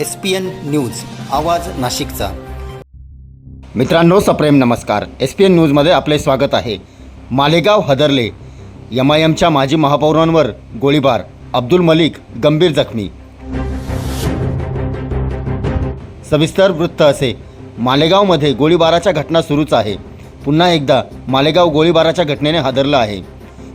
S P N news आवाज नाशिकचा. मित्रांनो सप्रेम नमस्कार. एस पी एन न्यूजमध्ये आपले स्वागत आहे. मालेगाव हदरले एम आय एमच्या माजी महापौरांवर गोळीबार अब्दुल मलिक गंभीर जखमी. सविस्तर वृत्त असे मालेगावमध्ये गोळीबाराच्या घटना सुरूच आहे. पुन्हा एकदा मालेगाव गोळीबाराच्या घटनेने हादरलं आहे.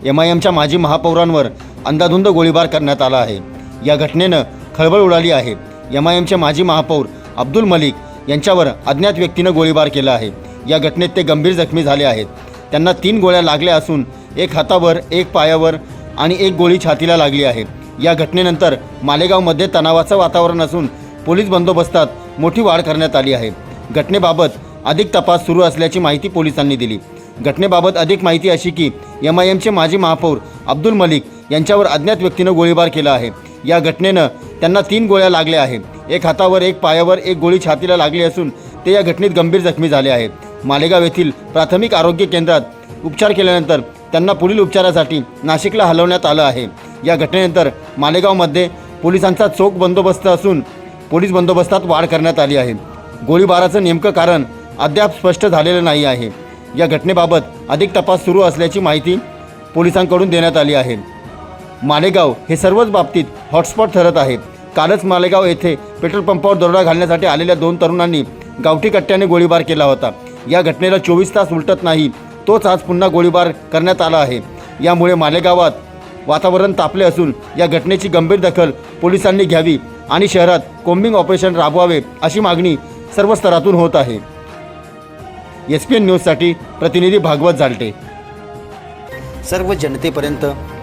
एम आय एमच्या माजी महापौरांवर अंधाधुंद गोळीबार करण्यात आला आहे. या घटनेनं खळबळ उडाली आहे. एम आय एमचे माजी महापौर अब्दुल मलिक यांच्यावर अज्ञात व्यक्तीनं गोळीबार केला आहे. या घटनेत ते गंभीर जखमी झाले आहेत. त्यांना तीन गोळ्या लागल्या असून एक हातावर एक पायावर आणि एक गोळी छातीला लागली आहे. या घटनेनंतर मालेगावमध्ये तणावाचं वातावरण असून पोलीस बंदोबस्तात मोठी वाढ करण्यात आली आहे. घटनेबाबत अधिक तपास सुरू असल्याची माहिती पोलिसांनी दिली. घटनेबाबत अधिक माहिती अशी की एम आय एमचे माजी महापौर अब्दुल मलिक यांच्यावर अज्ञात व्यक्तीनं गोळीबार केला आहे. या घटनेनं त्यांना तीन गोळ्या लागल्या आहेत. एक हातावर एक पायावर एक गोळी छातीला लागली असून ते या घटनेत गंभीर जखमी झाले आहेत. मालेगाव येथील प्राथमिक आरोग्य केंद्रात उपचार केल्यानंतर त्यांना पुढील उपचारासाठी नाशिकला हलवण्यात आलं आहे. या घटनेनंतर मालेगावमध्ये पोलिसांचा चोख बंदोबस्त असून पोलीस बंदोबस्तात वाढ करण्यात आली आहे. गोळीबाराचं नेमकं कारण अद्याप स्पष्ट झालेलं नाही आहे. या घटनेबाबत अधिक तपास सुरू असल्याची माहिती पोलिसांकडून देण्यात आली आहे. मालेगाव हे सर्वच बाबतीत हॉटस्पॉट ठरत आहे कालच मालेगाव येथे पेट्रोल पंपावर दरोडा घालण्यासाठी आलेल्या दोन तरुणांनी गावठी कट्ट्याने गोळीबार केला होता. या घटनेला चोवीस तास उलटत नाही तोच आज पुन्हा गोळीबार करण्यात आला आहे. यामुळे मालेगावात वातावरण तापले असून या घटनेची गंभीर दखल पोलिसांनी घ्यावी आणि शहरात कोम्बिंग ऑपरेशन राबवावे अशी मागणी सर्व स्तरातून होत आहे. एस पी एन न्यूजसाठी प्रतिनिधी भागवत जालटे. सर्व जनतेपर्यंत